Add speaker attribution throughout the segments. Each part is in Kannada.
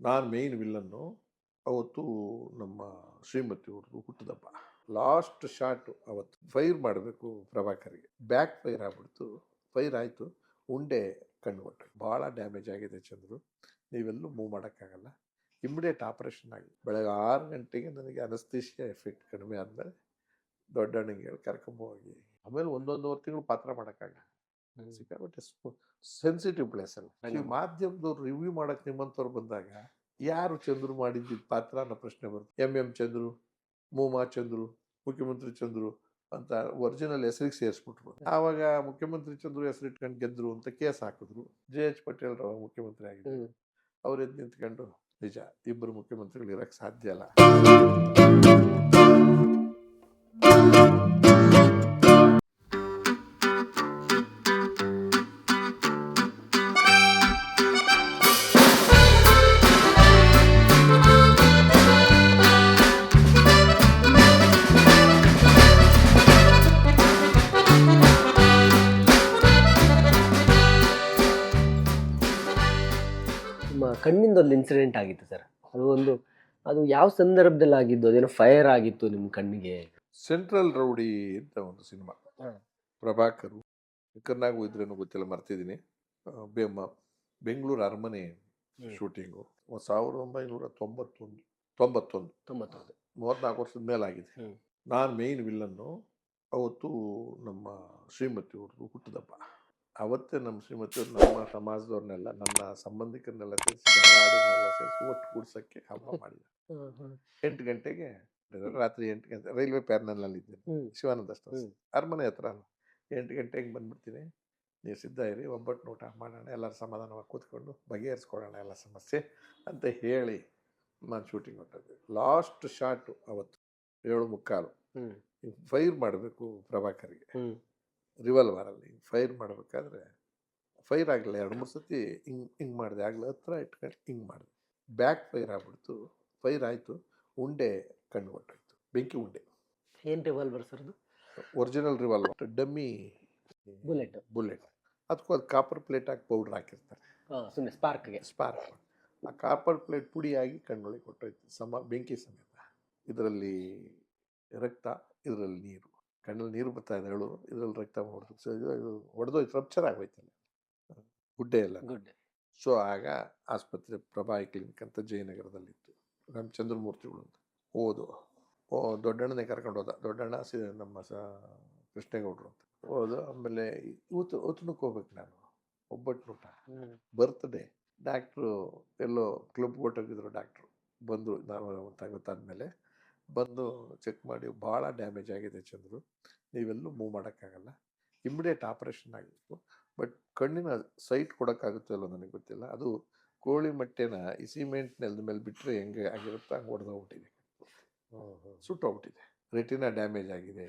Speaker 1: ನಾನು ಮೇಯ್ನ್ ವಿಲ್ಲನ್ನು ಅವತ್ತು ನಮ್ಮ ಶ್ರೀಮತಿ ಅವ್ರದ್ದು ಹುಟ್ಟಿದಪ್ಪ. ಲಾಸ್ಟ್ ಶಾಟ್ ಅವತ್ತು ಫೈರ್ ಮಾಡಬೇಕು ಪ್ರಭಾಕರ್ಗೆ. ಬ್ಯಾಕ್ ಫೈರ್ ಆಗ್ಬಿಡ್ತು. ಫೈರ್ ಆಯಿತು. ಉಂಡೆ ಕಣ್ಣು ಹೊಟ್ಟೆ ಭಾಳ ಡ್ಯಾಮೇಜ್ ಆಗಿದೆ ಚಂದ್ರು. ನೀವೆಲ್ಲೂ ಮೂವ್ ಮಾಡೋಕ್ಕಾಗಲ್ಲ. ಇಮ್ಮಿಡಿಯೇಟ್ ಆಪರೇಷನ್ ಆಗಿ ಬೆಳಗ್ಗೆ ಆರು ಗಂಟೆಗೆ ನನಗೆ ಅನಸ್ತೇಷಿಯಾ ಎಫೆಕ್ಟ್ ಕಡಿಮೆ ಆದಮೇಲೆ ದೊಡ್ಡಣ್ಣಗೆ ಹೇಳಿ ಕರ್ಕೊಂಬೋಗಿ ಆಮೇಲೆ ಒಂದೊಂದುವರೆ ತಿಂಗಳು ಪಾತ್ರ ಮಾಡೋಕ್ಕಾಗಲ್ಲ. ಸಿಕ್ಕಾಪಟ್ಟೆ ಸೆನ್ಸಿಟಿವ್ ಪ್ಲೇಸ್ ಅಲ್ಲ. ಈ ಮಾಧ್ಯಮದವ್ರು ರಿವ್ಯೂ ಮಾಡಕ್ ನಿಮ್ಮಂಥವ್ರು ಬಂದಾಗ ಯಾರು ಚಂದ್ರು ಮಾಡಿದ್ದ ಪಾತ್ರ ಅನ್ನೋ ಪ್ರಶ್ನೆ ಬರುತ್ತೆ. ಎಂ. ಎಂ. ಚಂದ್ರು ಮೂಮಾ ಚಂದ್ರು ಮುಖ್ಯಮಂತ್ರಿ ಚಂದ್ರು ಅಂತ ಒರಿಜಿನಲ್ ಹೆಸರಿಗೆ ಸೇರಿಸ್ಬಿಟ್ರು. ಆವಾಗ ಮುಖ್ಯಮಂತ್ರಿ ಚಂದ್ರು ಹೆಸರು ಇಟ್ಕೊಂಡು ಗೆದ್ರು ಅಂತ ಕೇಸ್ ಹಾಕಿದ್ರು. ಜೆ. ಎಚ್. ಪಟೇಲ್ ರಾವ್ ಮುಖ್ಯಮಂತ್ರಿ ಆಗಿದ್ರು. ಅವ್ರ ಎದ್ದು ನಿಂತ್ಕೊಂಡು ನಿಜ ಇಬ್ಬರು ಮುಖ್ಯಮಂತ್ರಿಗಳು ಇರಕ್ಕೆ ಸಾಧ್ಯ ಇಲ್ಲ
Speaker 2: ನಿಮ್ಮ ಕಣ್ಣಿಂದ ಒಂದು ಇನ್ಸಿಡೆಂಟ್ ಆಗಿತ್ತು ಸರ್ ಅದು ಒಂದು ಅದು ಯಾವ ಸಂದರ್ಭದಲ್ಲಿ ಆಗಿದ್ದು? ಅದೇನೋ ಫೈರ್ ಆಗಿತ್ತು ನಿಮ್ಮ ಕಣ್ಣಿಗೆ?
Speaker 1: ಸೆಂಟ್ರಲ್ ರೌಡಿ ಅಂತ ಒಂದು ಸಿನಿಮಾ. ಪ್ರಭಾಕರು ಕರ್ನಾಗ ಇದ್ರೇನೋ ಗೊತ್ತಿಲ್ಲ ಮರ್ತಿದ್ದೀನಿ. ಆ, ಬೇಮ ಬೆಂಗಳೂರು ಅರಮನೆ ಶೂಟಿಂಗು ಸಾವಿರದ ಒಂಬೈನೂರ ತೊಂಬತ್ತೊಂದು ತೊಂಬತ್ತೊಂದು.
Speaker 2: ತೊಂಬತ್ತೊಂದು.
Speaker 1: ಮೂವತ್ತ್ನಾಲ್ಕು ವರ್ಷದ ಮೇಲಾಗಿದೆ. ನಾನು ಮೇಯ್ನ್ ವಿಲ್ಲನ್ನು ಅವತ್ತು ನಮ್ಮ ಶ್ರೀಮತಿ ಅವ್ರದ್ದು ಹುಟ್ಟಿದಬ್ಬ ಅವತ್ತೇ ನಮ್ಮ ಶ್ರೀಮತಿಯವ್ರು ನಮ್ಮ ಸಮಾಜದವ್ರನ್ನೆಲ್ಲ ನಮ್ಮ ಸಂಬಂಧಿಕರನ್ನೆಲ್ಲ ಸೇರಿಸಿ ಸೇರಿಸಿ ಒಟ್ಟು ಕೂಡ್ಸೋಕ್ಕೆ ಹಬ್ಬ ಮಾಡಿದ್ರು ಎಂಟು ಗಂಟೆಗೆ ರಾತ್ರಿ ಎಂಟು ಗಂಟೆ ರೈಲ್ವೆ ಪ್ಯಾರ್ನಲ್ನಲ್ಲಿ ಇದ್ದೇನೆ. ಶಿವಾನಂದ. ಅರಮನೆ ಹತ್ರ ಅಲ್ಲ ಎಂಟು ಗಂಟೆಗೆ ಬಂದ್ಬಿಡ್ತೀನಿ ನೀವು ಸಿದ್ಧ ಇರಿ ಒಬ್ಬಟ್ಟು ಊಟ ಮಾಡೋಣ ಎಲ್ಲರ ಸಮಾಧಾನವಾಗಿ ಕೂತ್ಕೊಂಡು ಬಗೆಹರಿಸ್ಕೊಳ್ಳೋಣ ಎಲ್ಲ ಸಮಸ್ಯೆ ಅಂತ ಹೇಳಿ ನಾನು ಶೂಟಿಂಗ್ ಹೊಟ್ಟದ್ದು ಲಾಸ್ಟ್ ಶಾಟು ಅವತ್ತು ಏಳು ಮುಕ್ಕಾಲು. ಫೈರ್ ಮಾಡಬೇಕು ಪ್ರಭಾಕರ್ಗೆ. ರಿವಾಲ್ವರಲ್ಲಿ ಫೈರ್ ಮಾಡಬೇಕಾದ್ರೆ ಫೈರ್ ಆಗಲಿಲ್ಲ ಎರಡು ಮೂರು ಸತಿ ಹಿಂಗೆ ಹಿಂಗೆ ಮಾಡಿದೆ. ಆಗಲಿ ಹತ್ರ ಇಟ್ಕೊಂಡು ಹಿಂಗೆ ಮಾಡಿದೆ. ಬ್ಯಾಕ್ ಫೈರ್ ಆಗ್ಬಿಡ್ತು. ಫೈರ್ ಆಯಿತು. ಉಂಡೆ ಕಣ್ಣು ಹೊಟ್ಟೋಯ್ತು ಬೆಂಕಿ ಉಂಡೆ.
Speaker 2: ಏನು ರಿವಾಲ್ವರ್ ಸರ್ ಅದು?
Speaker 1: Original revolver. Dummy
Speaker 2: bullet.
Speaker 1: Bullet. ಅದಕ್ಕೂ ಅದು ಕಾಪರ್ ಪ್ಲೇಟ್ ಹಾಕಿ ಪೌಡ್ರ್ ಹಾಕಿರ್ತಾರೆ.
Speaker 2: ಸುಮ್ಮನೆ ಸ್ಪಾರ್ಕ್ಗೆ
Speaker 1: ಸ್ಪಾರ್ಕ್ ಆ ಕಾಪರ್ ಪ್ಲೇಟ್ ಪುಡಿಯಾಗಿ ಕಣ್ಣೊಳಗೆ ಕೊಟ್ಟೋಯ್ತು ಸಮ ಬೆಂಕಿ ಸಮೇತ. ಇದರಲ್ಲಿ ರಕ್ತ ಇದರಲ್ಲಿ ನೀರು. ಕಣ್ಣಲ್ಲಿ ನೀರು ಬರ್ತಾ ಇದೆ ಹೇಳು ಇದರಲ್ಲಿ ರಕ್ತ ಹೊಡೆದು ಹೊಡೆದು ಇದು ಇದು ಹೊಡೆದೋಯ್ತು ರಪ್ಚರ್ ಆಗೋಯ್ತಲ್ಲ. ಗುಡ್ಡೆ ಎಲ್ಲ.
Speaker 2: ಗುಡ್ಡೆ.
Speaker 1: ಸೊ ಆಗ ಆಸ್ಪತ್ರೆ ಪ್ರಭಾಯಿ ಕ್ಲಿನಿಕ್ ಅಂತ ಜಯನಗರದಲ್ಲಿತ್ತು. ರಾಮಚಂದ್ರಮೂರ್ತಿಗಳು ಚಂದ್ರಮೂರ್ತಿಗಳು ಅಂತ ಹೋದು ಓ ದೊಡ್ಡಣ್ಣನೇ ಕರ್ಕೊಂಡು ಹೋದ. ದೊಡ್ಡಣ್ಣ ಸಿ ನಮ್ಮ ಸ ಕೃಷ್ಣೇಗೌಡರು ಅಂತ. ಹೋದು ಆಮೇಲೆ ಇವತ್ತು ಹೊತ್ತನಕ್ಕೆ ಹೋಗ್ಬೇಕು ನಾನು. ಒಬ್ಬಟ್ಟು ಊಟ. ಬರ್ತದೆ. ಡಾಕ್ಟ್ರು ಎಲ್ಲೋ ಕ್ಲಬ್ ಕೊಟ್ಟೋಗಿದ್ರು ಡಾಕ್ಟ್ರು ಬಂದರು ನಾನು ಗೊತ್ತಾದ್ಮೇಲೆ. ಬಂದು ಚೆಕ್ ಮಾಡಿ ಭಾಳ ಡ್ಯಾಮೇಜ್ ಆಗಿದೆ ಚಂದ್ರು. ನೀವೆಲ್ಲೂ ಮೂವ್ ಮಾಡೋಕ್ಕಾಗಲ್ಲ. ಇಮ್ಮಿಡಿಯೇಟ್ ಆಪರೇಷನ್ ಆಗಬೇಕು ಬಟ್ ಕಣ್ಣಿನ ಸೈಟ್ ಕೊಡೋಕ್ಕಾಗುತ್ತೋ ಅಲ್ಲೋ ನನಗೆ ಗೊತ್ತಿಲ್ಲ. ಅದು ಕೋಳಿ ಮೊಟ್ಟೆನ ಈ ಸಿಮೆಂಟ್ ನೆಲದ ಮೇಲೆ ಬಿಟ್ಟರೆ ಹೆಂಗೆ ಆಗಿರುತ್ತೋ ಹಂಗೆ ಹೊಡೆದೋಗ್ಬಿಟ್ಟಿದೆ ಸುಟ್ಟೋಗ್ಬಿಟ್ಟಿದೆ ರೆಟಿನ ಡ್ಯಾಮೇಜ್ ಆಗಿದೆ.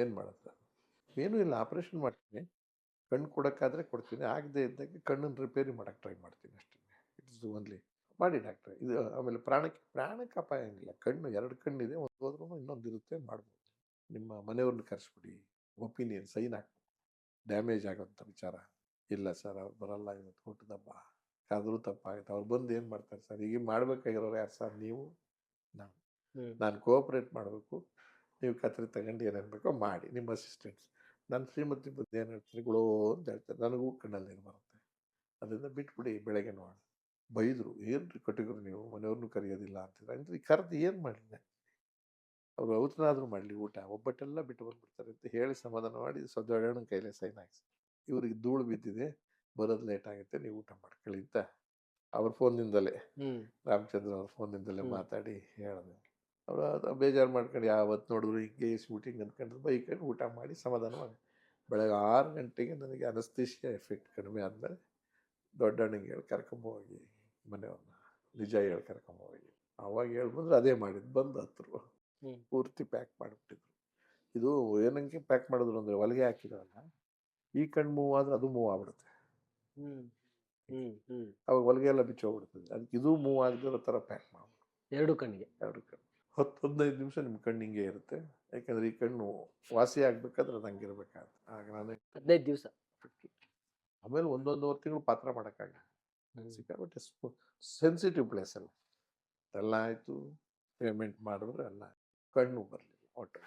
Speaker 1: ಏನು ಮಾಡುತ್ತೆ? ಏನೂ ಇಲ್ಲ ಆಪ್ರೇಷನ್ ಮಾಡ್ತೀನಿ. ಕಣ್ಣು ಕೊಡೋಕ್ಕಾದರೆ ಕೊಡ್ತೀನಿ. ಆಗದೆ ಇದ್ದಾಗ ಕಣ್ಣನ್ನು ರಿಪೇರಿ ಮಾಡೋಕ್ಕೆ ಟ್ರೈ ಮಾಡ್ತೀನಿ ಅಷ್ಟೇ. ಇಟ್ಸ್ ಓನ್ಲಿ ಮಾಡಿ ಡಾಕ್ಟ್ರೆ. ಇದು ಆಮೇಲೆ ಪ್ರಾಣಕ್ಕೆ ಪ್ರಾಣಕ್ಕೆ ಅಪಾಯ ಏನಿಲ್ಲ. ಕಣ್ಣು ಎರಡು ಕಣ್ಣಿದೆ. ಒಂದು ಹೋದ್ರೂ ಇನ್ನೊಂದು ಇರುತ್ತೆ ಮಾಡ್ಬೋದು. ನಿಮ್ಮ ಮನೆಯವ್ರನ್ನ ಕರೆಸ್ಬಿಡಿ. ಒಪಿನಿಯನ್ ಸೈನ್ ಹಾಕ್ಬಿಡಿ. ಡ್ಯಾಮೇಜ್ ಆಗೋಂಥ ವಿಚಾರ. ಇಲ್ಲ ಸರ್ ಅವ್ರು ಬರಲ್ಲ ಇವತ್ತು ಹುಟ್ಟಿದಬ್ಬ ಆದರೂ ತಪ್ಪಾಗುತ್ತೆ. ಅವ್ರು ಬಂದು ಏನು ಮಾಡ್ತಾರೆ ಸರ್? ಈಗ ಮಾಡ್ಬೇಕಾಗಿರೋರು ಯಾರು ಸರ್? ನೀವು? ನಾನು ನಾನು ಕೋಆಪ್ರೇಟ್ ಮಾಡಬೇಕು. ನೀವು ಕತ್ರಿ ತಗೊಂಡು ಏನೇನು ಬೇಕೋ ಮಾಡಿ. ನಿಮ್ಮ ಅಸಿಸ್ಟೆಂಟ್ಸ್. ನನ್ನ ಶ್ರೀಮತಿ ಬಂದು ಏನು ಹೇಳ್ತಾರೆ? ಗುಳೋ ಅಂತ ಹೇಳ್ತಾರೆ. ನನಗೂ ಕಣ್ಣಲ್ಲಿ ಏನು ಬರುತ್ತೆ. ಅದರಿಂದ ಬಿಟ್ಬಿಡಿ ಬೆಳಗ್ಗೆ ನೋಡೋಣ. ಬೈದರು ಏನು ರೀ ಕಟ್ಟಿದ್ರು ನೀವು? ಮನೆಯವ್ರನ್ನೂ ಕರೆಯೋದಿಲ್ಲ ಅಂತಿದ್ರು. ಅಂದ್ರೆ ಕರೆದು ಏನು ಮಾಡಲಿ? ಅವರು ಅವತ್ತನಾದರೂ ಮಾಡಲಿ ಊಟ. ಒಬ್ಬಟ್ಟೆಲ್ಲ ಬಿಟ್ಟು ಬಂದ್ಬಿಡ್ತಾರೆ ಅಂತ ಹೇಳಿ ಸಮಾಧಾನ ಮಾಡಿ ಸದ್ದಾಡೋಣ ಕೈಲೇ ಸೈನ್ ಹಾಕಿಸಿ. ಇವ್ರಿಗೆ ಧೂಳು ಬಿದ್ದಿದೆ ಬರೋದು ಲೇಟ್ ಆಗುತ್ತೆ ನೀವು ಊಟ ಮಾಡ್ಕೊಳ್ಳಿ ಅಂತ ಅವ್ರ ಫೋನ್ನಿಂದಲೇ ರಾಮಚಂದ್ರ ಅವ್ರ ಫೋನಿಂದಲೇ
Speaker 2: ಹ್ಮ್.
Speaker 1: ಮಾತಾಡಿ ಹೇಳಿದೆ. ಅವರು ಬೇಜಾರು ಮಾಡ್ಕೊಂಡು ಯಾವತ್ತು ನೋಡಿದ್ರು ಹಿಂಗೆ ಶೂಟಿಂಗ್ ಅಂದ್ಕೊಂಡು ಬೈಕೊಂಡು ಊಟ ಮಾಡಿ ಸಮಾಧಾನ ಮಾಡಿ. ಬೆಳಗ್ಗೆ ಆರು ಗಂಟೆಗೆ ನನಗೆ ಅನಸ್ತೀಶಿಯ ಎಫೆಕ್ಟ್ ಕಡಿಮೆ ಆದಮೇಲೆ ದೊಡ್ಡಣ್ಣಗೆ ಹೇಳಿ ಕರ್ಕೊಂಬೋಗಿ ಮನೆಯವ್ರನ್ನ ನಿಜ ಹೇಳಿ ಹೋಗಿ ಅವಾಗ ಹೇಳ್ಬಂದ್ರೆ ಅದೇ ಮಾಡಿದ್ದು. ಬಂದು ಹತ್ರು. ಪೂರ್ತಿ ಪ್ಯಾಕ್ ಮಾಡಿಬಿಟ್ಟಿದ್ರು. ಇದು ಏನಂಗೆ ಪ್ಯಾಕ್ ಮಾಡಿದ್ರು ಅಂದರೆ ಹೊಲಿಗೆ ಹಾಕಿದ್ರಲ್ಲ ಈ ಕಣ್ಣು ಮೂವ್ ಆದ್ರೆ ಅದು ಮೂವ್ ಆಗ್ಬಿಡುತ್ತೆ. ಅವಾಗ ಹೊಲಿಗೆ ಎಲ್ಲ ಬಿಚ್ಚೋಗ್ಬಿಡ್ತದೆ ಅದಕ್ಕೆ ಇದು ಮೂವ್ ಆಗದಿರೋ ಥರ ಪ್ಯಾಕ್ ಮಾಡ್ಬಿಟ್ಟು
Speaker 2: ಎರಡು ಕಣ್ಣಿಗೆ.
Speaker 1: ಎರಡು ಕಣ್ಣು. ಹತ್ತು ಹದಿನೈದು ನಿಮಿಷ ನಿಮ್ಮ ಕಣ್ಣು ಹಿಂಗೆ ಇರುತ್ತೆ. ಯಾಕಂದ್ರೆ ಈ ಕಣ್ಣು ವಾಸಿ ಆಗ್ಬೇಕಾದ್ರೆ ಅದು ಹಂಗಿರ್ಬೇಕಾಗುತ್ತೆ ಆಗ ನಾನು
Speaker 2: ಹದಿನೈದು ದಿವಸ.
Speaker 1: ಆಮೇಲೆ ಒಂದೊಂದುವರೆ ತಿಂಗಳು ಪಾತ್ರ ಮಾಡೋಕ್ಕಾಗ
Speaker 2: ಹ್ಮ್.
Speaker 1: ಸಿಕ್ಕಾಪಟ್ಟೆ ಸೆನ್ಸಿಟಿವ್ ಪ್ಲೇಸ್ ಅಲ್ಲ. ಎಲ್ಲ ಆಯಿತು ಪೇಮೆಂಟ್ ಮಾಡಿದ್ರೆ ಎಲ್ಲ ಕಣ್ಣು ಬರಲಿ ಒಟ್ಟು.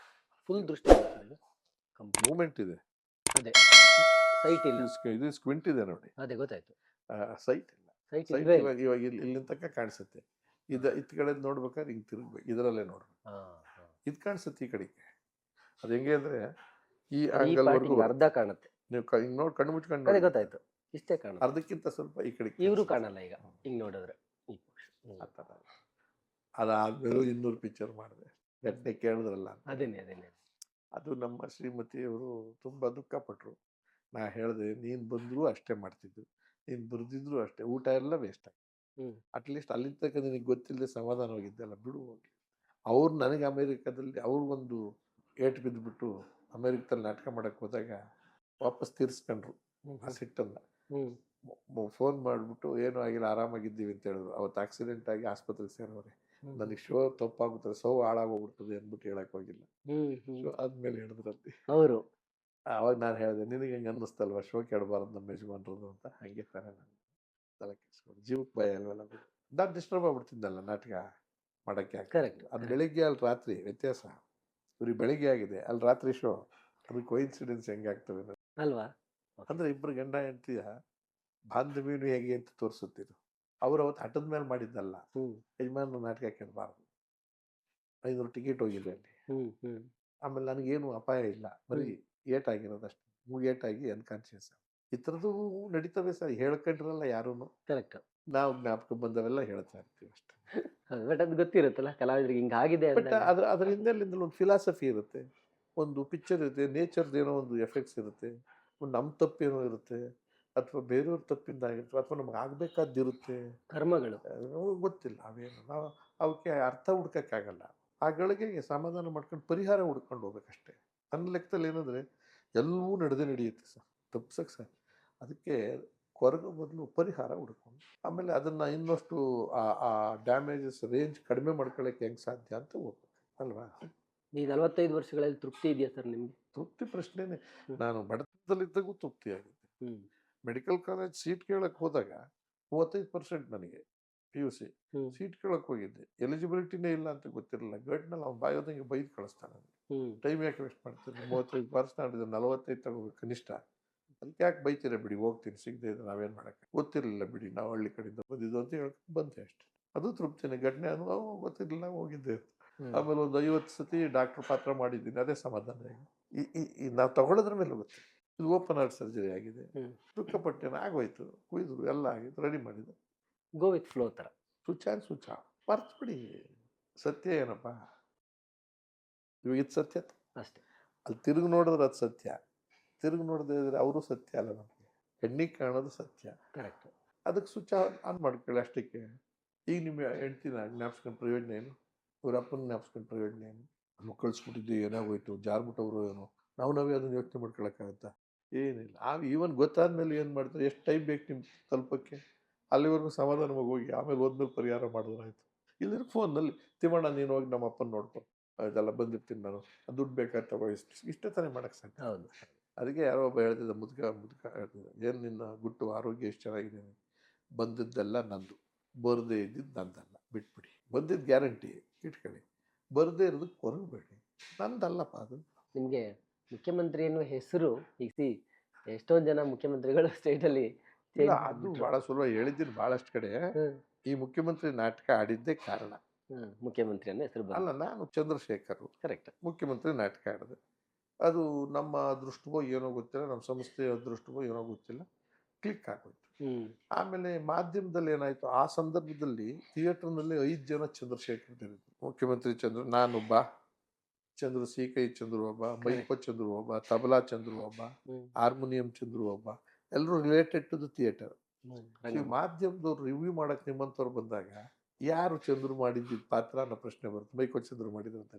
Speaker 2: ಫುಲ್ ದೃಷ್ಟಿ
Speaker 1: ಮೂಮೆಂಟ್ ಇದೆ.
Speaker 2: ಅದೇ. ಸೈಟ್ ಇಲ್ಲ.
Speaker 1: ಇದು ಸ್ಕ್ವಿಂಟ್ ಇದೆ ನೋಡಿ.
Speaker 2: ಅದೇ ಗೊತ್ತಾಯ್ತು.
Speaker 1: ಸೈಟ್ ಇಲ್ಲ.
Speaker 2: ಸೈಟ್
Speaker 1: ಇವಾಗ ಇವಾಗ ಇಲ್ಲಿ ಇಲ್ಲಿಂದ ತನಕ ಕಾಣಿಸುತ್ತೆ. ಇದ ಇತ್ ಕಡೆ ನೋಡ್ಬೇಕಾದ್ರೆ ಹಿಂಗೆ ತಿರುಗ್ಬೇಕು. ಇದರಲ್ಲೇ ನೋಡ್ಬೇಕು. ಇದು ಕಾಣಿಸುತ್ತೆ ಈ ಕಡೆಗೆ. ಅದು ಹೆಂಗೆ ಅಂದ್ರೆ ಈ
Speaker 2: ಈ
Speaker 1: ಆಂಗಲ್
Speaker 2: part ಅರ್ಧ ಕಾಣುತ್ತೆ.
Speaker 1: ನೀವು ಹಿಂಗೆ ನೋಡಿ ಕಣ್ಣು ಮುಚ್ಕೊಂಡು
Speaker 2: ಗೊತ್ತಾಯ್ತು. ಇಷ್ಟೇ ಕಾಣ
Speaker 1: ಅರ್ಧಕ್ಕಿಂತ ಸ್ವಲ್ಪ ಈ ಕಡೆ
Speaker 2: ಇವರು ಕಾಣಲ್ಲ ಈಗ ಹಿಂಗ್ ನೋಡಿದ್ರೆ.
Speaker 1: ಆ ಥರ. ಅದಾದ್ಮೇಲೂ ಇನ್ನೂರು ಪಿಕ್ಚರ್ ಮಾಡಿದೆ. ಘಟನೆ ಕೇಳಿದ್ರಲ್ಲ.
Speaker 2: ಅದೇನೆ ಅದೇನೆ
Speaker 1: ಅದು ನಮ್ಮ ಶ್ರೀಮತಿಯವರು ತುಂಬ ದುಃಖಪಟ್ಟರು ನಾ ಹೇಳಿದೆ ನೀನು ಬಂದರೂ ಅಷ್ಟೇ ಮಾಡ್ತಿದ್ದು. ನೀನು ಬರೆದಿದ್ರು ಅಷ್ಟೇ. ಊಟ ಎಲ್ಲ ವೇಸ್ಟ್ ಆಗಿ. ಅಟ್ಲೀಸ್ಟ್ ಅಲ್ಲಿ ತನಕ ನಿನಗೆ ಗೊತ್ತಿಲ್ಲದೆ ಸಮಾಧಾನವಾಗಿದ್ದೆಲ್ಲ ಬಿಡು ಹೋಗಿ. ಅವ್ರು ನನಗೆ ಅಮೇರಿಕಾದಲ್ಲಿ ಅವ್ರಿಗೊಂದು ಏಟು ಬಿದ್ದುಬಿಟ್ಟು ಅಮೇರಿಕದಲ್ಲಿ ನಾಟಕ ಮಾಡಕ್ಕೆ ಹೋದಾಗ ವಾಪಸ್ ತೀರಿಸ್ಕೊಂಡ್ರು. ಆ ಸಿಟ್ಟನ್ನ. ಫೋನ್ ಮಾಡಿಬಿಟ್ಟು ಏನೂ ಆಗಿಲ್ಲ ಆರಾಮಾಗಿದ್ದೀವಿ ಅಂತ ಹೇಳಿದ್ರು. ಅವತ್ತು ಆಕ್ಸಿಡೆಂಟ್ ಆಗಿ ಆಸ್ಪತ್ರೆಗೆ ಸೇರೋರೆ. ನನಗೆ ಶೋ ತಪ್ಪಾಗುತ್ತದೆ ಸೋ ಹಾಳಾಗೋಗ್ಬಿಡ್ತದೆ ಅಂದ್ಬಿಟ್ಟು ಹೇಳಕ್ ಹೋಗಿಲ್ಲ. ಶೋ ಆದ್ಮೇಲೆ ಹೇಳಿದ್ರಂತೆ
Speaker 2: ಅವರು
Speaker 1: ಅವಾಗ ನಾನು ಹೇಳಿದೆ ನಿನಗೆ ಹೆಂಗೆ ಅನ್ನಿಸ್ತಲ್ವ ಶೋ ಕೆಡಬಾರ್ದು ನಮ್ಮ ಯಜಮಾನ್ರದ್ದು ಅಂತ. ಹಂಗೆ ತಾನೇ ನಾನು ತಲೆ ಕೆಡಿಸ್ಕೊಂಡು ಜೀವಕ್ಕೆ ಭಯ ಅಲ್ವಲ್ಲ ನಾನು ಡಿಸ್ಟರ್ಬ್ ಆಗ್ಬಿಡ್ತಿದ್ದಲ್ಲ ನಾಟಕ ಮಾಡೋಕ್ಕೆ.
Speaker 2: ಕರೆಕ್ಟ್
Speaker 1: ಅದು. ಬೆಳಿಗ್ಗೆ ಅಲ್ಲಿ ರಾತ್ರಿ ವ್ಯತ್ಯಾಸ. ಇವ್ರಿಗೆ ಬೆಳಿಗ್ಗೆ ಆಗಿದೆ ಅಲ್ಲಿ ರಾತ್ರಿ ಶೋ ಅದು ಕೋಇನ್ಸಿಡೆನ್ಸ್ ಹೆಂಗೆ ಆಗ್ತವೆ
Speaker 2: ಅಲ್ವಾ?
Speaker 1: ಅಂದ್ರೆ ಇಬ್ಬರು ಗಂಡ ಹೆಂಡತಿಯ ಬಾಂಧವ್ಯನು ಹೇಗೆ ಅಂತ ತೋರಿಸುತ್ತಿದ್ದು ಅವ್ರು ಅವತ್ತು ಹಠದ ಮೇಲೆ ಮಾಡಿದ್ದಲ್ಲ ಯಜಮಾನ ನಾಟಕ ಕೇಳಬಾರ್ದು. ಐನೂರು ಟಿಕೆಟ್ ಹೋಗಿದೆ ಅಲ್ಲಿ. ಆಮೇಲೆ ನನಗೇನು ಅಪಾಯ ಇಲ್ಲ. ಬರೀ ಏಟಾಗಿರೋದು ಅಷ್ಟೇ ಏಟಾಗಿ ಅನ್ಕಾನ್ಶಿಯಸ್ ಈ ಥರದ್ದು ನಡೀತವೆ ಸರ್ ಹೇಳ್ಕೊಂಡಿರಲ್ಲ ಯಾರೂ
Speaker 2: ಕರೆಕ್ಟ್
Speaker 1: ನಾವು ಜ್ಞಾಪಕ ಬಂದವೆಲ್ಲ ಹೇಳ್ತಾ ಇರ್ತೀವಿ ಅಷ್ಟೇ.
Speaker 2: ಬಟ್ ಅದು ಗೊತ್ತಿರುತ್ತಲ್ಲ ಕಲಾವಿದರಿಗೆ ಹಿಂಗಾಗಿದೆ
Speaker 1: ಬಟ್
Speaker 2: ಅಂದಾಗ
Speaker 1: ಅದ್ರ ಅದ್ರ ಹಿಂದೆ ಒಂದು ಫಿಲಾಸಫಿ ಇರುತ್ತೆ. ಒಂದು ಪಿಕ್ಚರ್ ಇರುತ್ತೆ ನೇಚರ್ದು ಏನೋ ಒಂದು ಎಫೆಕ್ಟ್ಸ್ ಇರುತ್ತೆ. ನಮ್ಮ ತಪ್ಪೇನೋ ಇರುತ್ತೆ ಅಥವಾ ಬೇರೆಯವ್ರ ತಪ್ಪಿಂದ ಆಗಿರುತ್ತೆ ಅಥವಾ ನಮ್ಗೆ ಆಗ್ಬೇಕಾದ್ದಿರುತ್ತೆ.
Speaker 2: ಕರ್ಮಗಳು.
Speaker 1: ನಮಗೆ ಗೊತ್ತಿಲ್ಲ ಅವೇನು. ನಾವು ಅವಕ್ಕೆ ಅರ್ಥ ಹುಡ್ಕೋಕ್ಕಾಗಲ್ಲ. ಆ ಗಳಿಗೆ ಸಮಾಧಾನ ಮಾಡ್ಕೊಂಡು ಪರಿಹಾರ ಹುಡ್ಕೊಂಡು ಹೋಗ್ಬೇಕಷ್ಟೇ. ನನ್ನ ಲೆಕ್ಕದಲ್ಲಿ ಏನಂದರೆ ಎಲ್ಲವೂ ನಡೆದೇ ನಡೆಯುತ್ತೆ ಸರ್. ತಪ್ಸಕ್ಕೆ ಸರ್ ಅದಕ್ಕೆ ಕೊರಗೋ ಬದಲು ಪರಿಹಾರ ಹುಡ್ಕೊಂಡು ಆಮೇಲೆ ಅದನ್ನು ಇನ್ನಷ್ಟು ಆ ಡ್ಯಾಮೇಜಸ್ ರೇಂಜ್ ಕಡಿಮೆ ಮಾಡ್ಕೊಳ್ಳೋಕ್ಕೆ ಹೆಂಗೆ ಸಾಧ್ಯ ಅಂತ ಹೋಗ್ಬೇಕು. ಅಲ್ವಾ?
Speaker 2: ಈ ನಲವತ್ತೈದು ವರ್ಷಗಳಲ್ಲಿ ತೃಪ್ತಿ ಇದೆಯಾ ಸರ್ ನಿಮಗೆ?
Speaker 1: ತೃಪ್ತಿ ಪ್ರಶ್ನೆನೇ.
Speaker 2: ನಾನು
Speaker 1: ನಾನು ಬಡತನದಲ್ಲಿದ್ದಾಗೂ ತೃಪ್ತಿ
Speaker 2: ಆಗುತ್ತೆ.
Speaker 1: ಮೆಡಿಕಲ್ ಕಾಲೇಜ್ ಸೀಟ್ ಕೇಳಕ್ಕೆ ಹೋದಾಗ ಮೂವತ್ತೈದು ಪರ್ಸೆಂಟ್ ನನಗೆ ಪಿ ಯು ಸಿ. ಸೀಟ್ ಕೇಳಕ್ ಹೋಗಿದ್ದೆ. ಎಲಿಜಿಬಿಲಿಟಿನೇ ಇಲ್ಲ ಅಂತ ಗೊತ್ತಿರಲಿಲ್ಲ. ಗೇಟ್ನಲ್ಲಿ ಅವ್ನು ಬಾಯೋದಂಗೆ ಬೈದು ಕಳಿಸ್ತಾನೆ ಟೈಮ್ ಯಾಕೆ ವೇಸ್ಟ್ ಮಾಡ್ತೀನಿ ಮೂವತ್ತೈದು ಪರ್ಸೆಂಟ್ ನಲವತ್ತೈದು ತಗೋಬೇಕು ಕನಿಷ್ಠ. ಅದಕ್ಕೆ ಯಾಕೆ ಬೈತೀರ ಬಿಡಿ ಹೋಗ್ತೀನಿ ಸಿಗದೆ ಇದ್ರೆ ನಾವೇನು ಮಾಡೋಕ್ಕೆ? ಗೊತ್ತಿರಲಿಲ್ಲ ಬಿಡಿ ನಾವು ಹಳ್ಳಿ ಕಡೆಯಿಂದ ಬಂದಿದ್ದು ಅಂತ ಹೇಳ್ಕೊಂಡು ಬಂದೆ ಅಷ್ಟೆ. ಅದು ತೃಪ್ತಿನೇ ಘಟನೆ ಅನುಭವ ಗೊತ್ತಿರಲಿಲ್ಲ ಹೋಗಿದ್ದೆ. ಆಮೇಲೆ ಒಂದು ಐವತ್ತು ಸತಿ ಡಾಕ್ಟರ್ ಪಾತ್ರ ಮಾಡಿದ್ದೀನಿ ಅದೇ ಸಮಾಧಾನ ಈಗ ಈ ನಾವು ತಗೊಳ್ಳೋದ್ರ ಮೇಲೆ ಗೊತ್ತು ಇದು ಓಪನ್ ಹಾರ್ಟ್ ಸರ್ಜರಿ ಆಗಿದೆ. ದುಃಖಪಟ್ಟೆನ ಆಗೋಯ್ತು ಕುಯ್ದು ಎಲ್ಲ ಆಗಿತ್ತು ರೆಡಿ ಮಾಡಿದ್ದು
Speaker 2: ಗೋ ವಿತ್ ಫ್ಲೋ ಥರ
Speaker 1: ಸ್ವಿಚ್ ಆನ್ ಸ್ವಿಚ್ ಆಫ್ ಮರ್ತು ಬಿಡಿ ಸತ್ಯ ಏನಪ್ಪ? ಇವಾಗ ಇದು ಸತ್ಯ
Speaker 2: ಅಷ್ಟೇ.
Speaker 1: ಅಲ್ಲಿ ತಿರುಗಿ ನೋಡಿದ್ರೆ ಅದು ಸತ್ಯ. ತಿರುಗಿ ನೋಡದೇ ಇದ್ರೆ ಅವರು ಸತ್ಯ ಅಲ್ಲ ನಮಗೆ. ಹೆಣ್ಣಿಗೆ ಕಾಣೋದು ಸತ್ಯ.
Speaker 2: ಕರೆಕ್ಟ್
Speaker 1: ಅದಕ್ಕೆ ಸ್ವಿಚ್ ಆನ್ ಮಾಡ್ಕೊಳ್ಳಿ ಅಷ್ಟಕ್ಕೆ. ಈಗ ನಿಮ್ಮ ಹೆಂಡ್ತಿನ ಜ್ಞಾಪಿಸ್ಕೊಂಡು ಪ್ರಯೋಜನ ಏನು? ಇವ್ರ ಅಪ್ಪನ ಜ್ಞಾಪಿಸ್ಕೊಂಡು ಪ್ರಯೋಜನ ಏನು? ಕಳಿಸ್ಬಿಟ್ಟಿದ್ದು ಏನಾಗೋಯ್ತು? ಜಾರ್ಬಿಟ್ಟವರು ಏನೋ? ನಾವು ನಾವೇ ಅದನ್ನು ಯೋಚನೆ ಮಾಡ್ಕೊಳಕ್ಕಾಗತ್ತಾ? ಏನಿಲ್ಲ. ಆ ಈವನ್ ಗೊತ್ತಾದ್ಮೇಲೆ ಏನು ಮಾಡ್ತಾರೆ? ಎಷ್ಟು ಟೈಮ್ ಬೇಕು ನಿಮ್ಮ ತಲುಪಕ್ಕೆ? ಅಲ್ಲಿವರೆಗೂ ಸಮಾಧಾನವಾಗಿ ಹೋಗಿ ಆಮೇಲೆ ಹೋದ್ಮೇಲೆ ಪರಿಹಾರ ಮಾಡಿದ್ರಾಯ್ತು ಇಲ್ಲದ್ರೆ ಫೋನಲ್ಲಿ ತಿಮ್ಮಣ್ಣ ನೀನು ಹೋಗಿ ನಮ್ಮ ಅಪ್ಪನ ನೋಡ್ಕೊ. ಅದೆಲ್ಲ ಬಂದಿರ್ತೀನಿ ನಾನು. ದುಡ್ಡು ಬೇಕಾದ್ರೆ ತಗೋ ಇಷ್ಟು ಇಷ್ಟೇ ತಾನೇ ಮಾಡಕ್ಕೆ ಸಾಧ್ಯ.
Speaker 2: ಹೌದು.
Speaker 1: ಅದಕ್ಕೆ ಯಾರೋ ಒಬ್ಬ ಹೇಳ್ತಿದ್ದ ಮುದುಕ ಮುದುಕ ಹೇಳ್ತಿದ್ದ ಏನು ನಿನ್ನ ಗುಟ್ಟು ಆರೋಗ್ಯ ಎಷ್ಟು ಚೆನ್ನಾಗಿದೆ? ಬಂದಿದ್ದೆಲ್ಲ ನಂದು. ಬರದೇ ಇದ್ದಿದ್ದು ನಂದಲ್ಲ. ಬಿಟ್ಬಿಡಿ. ಬಂದಿದ್ದು ಗ್ಯಾರಂಟಿ ಇಟ್ಕೊಳ್ಳಿ. ಬರದೇ ಇರೋದಕ್ಕೆ ಕೊರಗಬೇಡಿ. ನಂದಲ್ಲಪ್ಪ ಅದು
Speaker 2: ನಿಮ್ಗೆ ಮುಖ್ಯಮಂತ್ರಿ ಅನ್ನೋ ಹೆಸರು ಈಗ ಸಿ ಎಷ್ಟೊಂದು ಜನ ಮುಖ್ಯಮಂತ್ರಿಗಳು ಸ್ಟೇಟ್ ಅಲ್ಲಿ
Speaker 1: ಇಲ್ಲ, ಅದು ಬಹಳ ಸುಲಭ ಹೇಳಿದ್ದೀನಿ ಬಹಳಷ್ಟು ಕಡೆ. ಈ ಮುಖ್ಯಮಂತ್ರಿ ನಾಟಕ ಆಡಿದ್ದೇ ಕಾರಣ.
Speaker 2: ಮುಖ್ಯಮಂತ್ರಿ ಅನ್ನೋ ಹೆಸರು
Speaker 1: ಅಲ್ಲ ನಾನು ಚಂದ್ರಶೇಖರ್.
Speaker 2: ಕರೆಕ್ಟ್
Speaker 1: ಮುಖ್ಯಮಂತ್ರಿ ನಾಟಕ ಆಡಿದೆ. ಅದು ನಮ್ಮ ಅದೃಷ್ಟವೋ ಏನೋ ಗೊತ್ತಿಲ್ಲ ನಮ್ಮ ಸಂಸ್ಥೆಯ ಅದೃಷ್ಟವೋ ಏನೋ ಗೊತ್ತಿಲ್ಲ ಕ್ಲಿಕ್ ಆಗೋಯ್ತು.
Speaker 2: ಹ್ಮ್.
Speaker 1: ಆಮೇಲೆ ಮಾಧ್ಯಮದಲ್ಲಿ ಏನಾಯ್ತು ಆ ಸಂದರ್ಭದಲ್ಲಿ ಥಿಯೇಟರ್ನಲ್ಲಿ ಐದು ಜನ ಚಂದ್ರಶೇಖರ್ ಇದ್ರು ಮುಖ್ಯಮಂತ್ರಿ ಚಂದ್ರ ನಾನೊಬ್ಬ. ಚಂದ್ರು ಸಿ ಕೈ ಚಂದ್ರು ಒಬ್ಬ ಮೈಪ ಚಂದ್ರು ಒಬ್ಬ ತಬಲಾ ಚಂದ್ರು ಒಬ್ಬ ಹಾರ್ಮೋನಿಯಂ ಚಂದ್ರು ಒಬ್ಬ ಎಲ್ಲರೂ ರಿಲೇಟೆಡ್ ಟು ದ ಥಿಯೇಟರ್ ಈ. ಮಾಧ್ಯಮದವ್ರು ರಿವ್ಯೂ ಮಾಡಕ್ ನಿಮ್ಮಂತವ್ರು ಬಂದಾಗ ಯಾರು ಚಂದ್ರು ಮಾಡಿದ್ದ ಪಾತ್ರ ಅನ್ನೋ ಪ್ರಶ್ನೆ ಬರುತ್ತೆ. ಮೈಕೋ ಚಂದ್ರು ಮಾಡಿದ್ರು ಅಂತ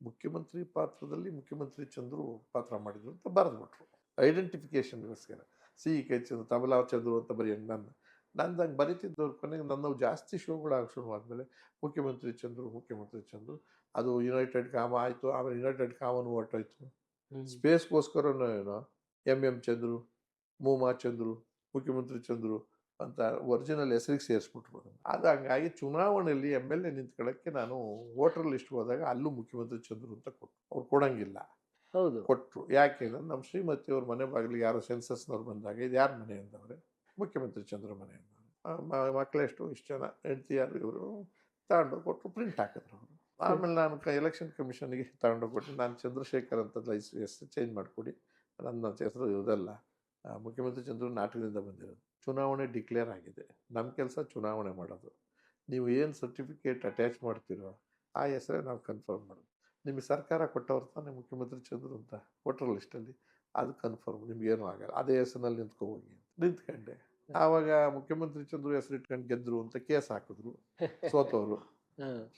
Speaker 1: ಮುಖ್ಯಮಂತ್ರಿ ಪಾತ್ರದಲ್ಲಿ ಮುಖ್ಯಮಂತ್ರಿ ಚಂದ್ರು ಪಾತ್ರ ಮಾಡಿದ್ರು ಅಂತ ಬರೆದ್ಬಿಟ್ರು. ಐಡೆಂಟಿಫಿಕೇಶನ್ಗೋಸ್ಕರ ಸಿ ಕೈ ಚಂದ್ರು ತಬಲಾ ಚಂದ್ರು ಅಂತ ಬರೀ ನನ್ನ. ಹಂಗೆ ಬರೀತಿದ್ದವ್ರು ಕೊನೆಗೆ ನನ್ನವು ಜಾಸ್ತಿ ಶೋಗಳು ಶುರು ಶುರುವಾದ್ಮೇಲೆ ಮುಖ್ಯಮಂತ್ರಿ ಚಂದ್ರು ಮುಖ್ಯಮಂತ್ರಿ ಚಂದ್ರು ಅದು ಯುನೈಟೆಡ್ ಕಾಮ ಆಯಿತು ಆಮೇಲೆ ಯುನೈಟೆಡ್ ಕಾಮನು ಹೊರ್ಟೋಯ್ತು. ಸ್ಪೇಸ್ಗೋಸ್ಕರನೂ ಏನೋ ಎಂ ಎಂ ಚಂದ್ರು ಮೂಮಾ ಚಂದ್ರು ಮುಖ್ಯಮಂತ್ರಿ ಚಂದ್ರು ಅಂತ ಒರಿಜಿನಲ್ ಹೆಸರಿಗೆ ಸೇರಿಸ್ಬಿಟ್ರು. ಅದು ಹಂಗಾಗಿ ಚುನಾವಣೆಯಲ್ಲಿ ಎಂ ಎಲ್ ಎ ನಿಂತ್ಕೊಳ್ಳೋಕ್ಕೆ ನಾನು ವೋಟರ್ ಲಿಸ್ಟ್ ಹೋದಾಗ ಅಲ್ಲೂ ಮುಖ್ಯಮಂತ್ರಿ ಚಂದ್ರು ಅಂತ ಕೊಟ್ಟರು ಅವ್ರು ಕೊಡಂಗಿಲ್ಲ.
Speaker 2: ಹೌದು.
Speaker 1: ಕೊಟ್ಟರು ಯಾಕೆ ಅಂದ್ರೆ ನಮ್ಮ ಶ್ರೀಮತಿ ಅವ್ರ ಮನೆ ಬಾಗಿಲಿಗೆ ಯಾರೋ ಸೆನ್ಸಸ್ನವ್ರು ಬಂದಾಗ ಇದು ಯಾರ ಮನೆ ಅಂದವ್ರೆ? ಮುಖ್ಯಮಂತ್ರಿ ಚಂದ್ರ ಮನೆ ಅಂದವ್ರೆ. ಮಕ್ಕಳೆಷ್ಟು ಇಷ್ಟು ಜನ ಹೆಂಡತಿ ಯಾರು ಇವರು? ತಗೊಂಡು ಕೊಟ್ಟರು ಪ್ರಿಂಟ್ ಹಾಕಿದ್ರು ಅವರು. ಆಮೇಲೆ ನಾನು ಎಲೆಕ್ಷನ್ ಕಮಿಷನ್ಗೆ ತಗೊಂಡೋಗ್ಬಿಟ್ಟು ನಾನು ಚಂದ್ರಶೇಖರ್ ಅಂತ ಲೈಸ್ ಹೆಸರು ಚೇಂಜ್ ಮಾಡಿಕೊಡಿ. ನನ್ನ ಹೆಸರು ಇರೋದಲ್ಲ ಆ, ಮುಖ್ಯಮಂತ್ರಿ ಚಂದ್ರ ನಾಟಕದಿಂದ ಬಂದಿರೋದು. ಚುನಾವಣೆ ಡಿಕ್ಲೇರ್ ಆಗಿದೆ. ನಮ್ಮ ಕೆಲಸ ಚುನಾವಣೆ ಮಾಡೋದು. ನೀವು ಏನು ಸರ್ಟಿಫಿಕೇಟ್ ಅಟ್ಯಾಚ್ ಮಾಡ್ತೀರೋ ಆ ಹೆಸರೇ ನಾವು ಕನ್ಫರ್ಮ್ ಮಾಡೋದು. ನಿಮಗೆ ಸರ್ಕಾರ ಕೊಟ್ಟವ್ರು ತಾನೇ ಮುಖ್ಯಮಂತ್ರಿ ಚಂದ್ರು ಅಂತ ವೋಟರ್ ಲಿಸ್ಟಲ್ಲಿ ಅದು ಕನ್ಫರ್ಮ್ ನಿಮ್ಗೇನು ಆಗಲ್ಲ. ಅದೇ ಹೆಸರಿನಲ್ಲಿ ನಿಂತ್ಕೊ ಹೋಗಿ ಅಂತ. ನಿಂತ್ಕೊಂಡೆ. ಆವಾಗ ಮುಖ್ಯಮಂತ್ರಿ ಚಂದ್ರು ಹೆಸರು ಇಟ್ಕೊಂಡು ಗೆದ್ರು ಅಂತ ಕೇಸ್ ಹಾಕಿದ್ರು. ಸೋತವರು.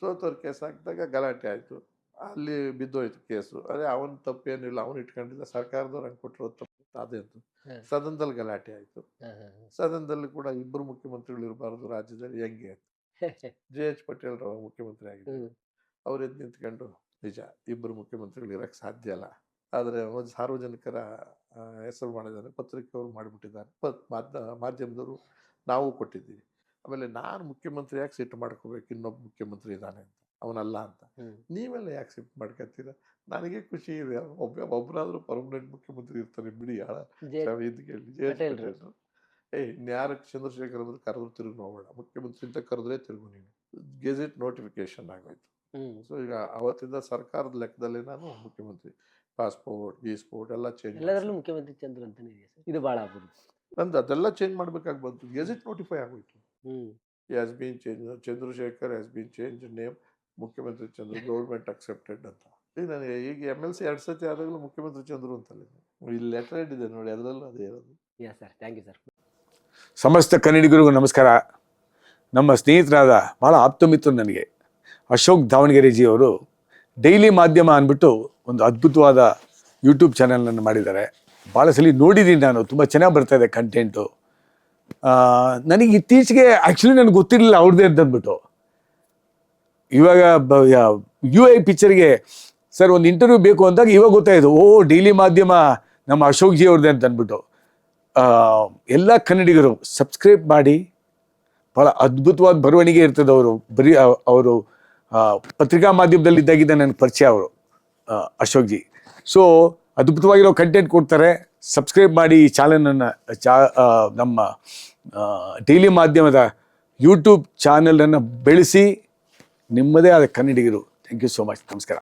Speaker 1: ಸೋತವ್ರು ಕೇಸ್ ಹಾಕಿದಾಗ ಗಲಾಟೆ ಆಯಿತು. ಅಲ್ಲಿ ಬಿದ್ದೋಯ್ತು ಕೇಸು. ಅದೇ ಅವನ ತಪ್ಪೇನಿಲ್ಲ ಅವನು ಇಟ್ಕೊಂಡಿಲ್ಲ ಸರ್ಕಾರದವ್ರು ಹಂಗೆ ಕೊಟ್ಟಿರೋ ತಪ್ಪು
Speaker 2: ಅದೇನು.
Speaker 1: ಸದನದಲ್ಲಿ ಗಲಾಟೆ ಆಯಿತು. ಸದನದಲ್ಲಿ ಕೂಡ ಇಬ್ಬರು ಮುಖ್ಯಮಂತ್ರಿಗಳು ಇರಬಾರ್ದು ರಾಜ್ಯದಲ್ಲಿ ಹೆಂಗೆ ಅಂತ. ಜೆ ಎಚ್ ಪಟೇಲ್ ರಾವ್ ಮುಖ್ಯಮಂತ್ರಿ
Speaker 2: ಆಗಿದ್ದರು.
Speaker 1: ಅವ್ರು ಎದ್ದು ನಿಂತ್ಕೊಂಡು ನಿಜ ಇಬ್ಬರು ಮುಖ್ಯಮಂತ್ರಿಗಳು ಇರೋಕ್ಕೆ ಸಾಧ್ಯ ಇಲ್ಲ ಆದರೆ ಒಂದು ಸಾರ್ವಜನಿಕರ ಹೆಸರು ಮಾಡಿದ್ದಾರೆ ಪತ್ರಿಕೆಯವರು ಮಾಡಿಬಿಟ್ಟಿದ್ದಾರೆ. ಪತ್ ಮಾಧ್ಯ ಮಾಧ್ಯಮದವರು ನಾವು ಕೊಟ್ಟಿದ್ದೀವಿ. ಆಮೇಲೆ ನಾನು ಮುಖ್ಯಮಂತ್ರಿ ಯಾಕೆ ಸಿಟ್ಟು ಮಾಡ್ಕೋಬೇಕು ಇನ್ನೊಬ್ಬ ಮುಖ್ಯಮಂತ್ರಿ ಇದ್ದಾನೆ ಅಂತ. ಅವನಲ್ಲ ಅಂತ. ನೀವೆಲ್ಲ ಯಾಕೆ ಸಿಟ್ಟು ಮಾಡ್ಕೊತೀರ ನನಗೆ ಖುಷಿ ಇದೆ. ಒಬ್ಬ ಒಬ್ಬರಾದ್ರೂ ಪರ್ಮನೆಂಟ್ ಮುಖ್ಯಮಂತ್ರಿ ಇರ್ತಾರೆ ಬಿಡಿ
Speaker 2: ಯಾರ.
Speaker 1: ಇದು ಕೇಳಿ. ಇನ್ಯಾರು ಚಂದ್ರಶೇಖರ್ ಅಂದ್ರೆ ಕರೆದ್ರು ತಿರುಗಿ ನೋಡೋಣ ಮುಖ್ಯಮಂತ್ರಿ ಅಂತ ಕರೆದ್ರೆ ತಿರುಗು ನೀನು. ಗೆಜೆಟ್ ನೋಟಿಫಿಕೇಶನ್ ಆಗೋಯ್ತು. ಸೊ ಈಗ ಅವತ್ತಿಂದ ಸರ್ಕಾರದ ಲೆಕ್ಕದಲ್ಲಿ ನಾನು ಮುಖ್ಯಮಂತ್ರಿ. ಪಾಸ್ಪೋರ್ಟ್ ಗೀಸ್ಪೋರ್ಟ್ ಎಲ್ಲ ಚೇಂಜ್
Speaker 2: ಎಲ್ಲದರಲ್ಲೂ ಮುಖ್ಯಮಂತ್ರಿ ಚಂದ್ರ ಅಂತಾನೆ ಇದೆ ಬಹಳ
Speaker 1: ನಂದು ಅದೆಲ್ಲ ಚೇಂಜ್ ಮಾಡ್ಬೇಕಾಗಿ ಬಂತು. ಗೆಜೆಟ್ ನೋಟಿಫೈ ಆಗೋಯ್ತು.
Speaker 2: Hmm
Speaker 1: has been change Chandrashekhar has been change name Mukhyamantri Chandra government accepted ಅಂತ. ಈಗ ನನಗೆ ಈಗ ಎಂ ಎಲ್ ಸಿ ಎರಡು ಸತಿ ಆದಾಗಲೂ ಮುಖ್ಯಮಂತ್ರಿ ಚಂದ್ರು ಅಂತಲ್ಲ ಇಲ್ಲಿ ಲೆಟರ್ ಇದೆ ನೋಡಿ ಅದರಲ್ಲೂ ಅದೇ ಇರೋದು.
Speaker 2: Yes sir thank you sir
Speaker 3: ಸಮಸ್ತ ಕನ್ನಡಿಗರಿಗೂ ನಮಸ್ಕಾರ. ನಮ್ಮ ಸ್ನೇಹಿತರಾದ ಭಾಳ ಆಪ್ತಮಿತ್ರ ನನಗೆ ಅಶೋಕ್ ದಾವಣಗೆರೆಜಿ ಅವರು ಡೈಲಿ ಮಾಧ್ಯಮ ಅಂದ್ಬಿಟ್ಟು ಒಂದು ಅದ್ಭುತವಾದ ಯೂಟ್ಯೂಬ್ ಚಾನಲನ್ನು ಮಾಡಿದ್ದಾರೆ. ಭಾಳ ಸಲ ನೋಡಿದ್ದೀನಿ ನಾನು ತುಂಬ ಚೆನ್ನಾಗಿ ಬರ್ತಾ ಇದೆ ಕಂಟೆಂಟು ನನಗೆ ಇತ್ತೀಚೆಗೆ ಆ್ಯಕ್ಚುಲಿ ನನಗೆ ಗೊತ್ತಿರಲಿಲ್ಲ ಅವ್ರದ್ದೇ ಅಂತಂದ್ಬಿಟ್ಟು ಇವಾಗ ಯು ಐ ಪಿಕ್ಚರ್ಗೆ ಸರ್ ಒಂದು ಇಂಟರ್ವ್ಯೂ ಬೇಕು ಅಂದಾಗ ಇವಾಗ ಗೊತ್ತಾಯಿತು, ಓ ಡೈಲಿ ಮಾಧ್ಯಮ ನಮ್ಮ ಅಶೋಕ್ ಜಿ ಅವ್ರದ್ದೇ ಅಂತ ಅಂದ್ಬಿಟ್ಟು. ಎಲ್ಲ ಕನ್ನಡಿಗರು ಸಬ್ಸ್ಕ್ರೈಬ್ ಮಾಡಿ ಭಾಳ ಅದ್ಭುತವಾದ ಬರವಣಿಗೆ ಇರ್ತದೆ ಅವರು. ಬರೀ ಅವರು ಪತ್ರಿಕಾ ಪತ್ರಿಕಾ ಮಾಧ್ಯಮದಲ್ಲಿದ್ದಾಗಿದ್ದ ನನಗೆ ಪರಿಚಯ ಅವರು ಅಶೋಕ್ ಜಿ. ಸೊ ಅದ್ಭುತವಾಗಿರೋ ಕಂಟೆಂಟ್ ಕೊಡ್ತಾರೆ. ಸಬ್ಸ್ಕ್ರೈಬ್ ಮಾಡಿ ಈ ಚಾನಲನ್ನು ಚಾ ನಮ್ಮ ಡೈಲಿ ಮಾಧ್ಯಮದ ಯೂಟ್ಯೂಬ್ ಚಾನಲನ್ನು ಬೆಳೆಸಿ ನಿಮ್ಮದೇ ಆದ ಕನ್ನಡಿಗರು. ಥ್ಯಾಂಕ್ ಯು ಸೋ ಮಚ್ ನಮಸ್ಕಾರ.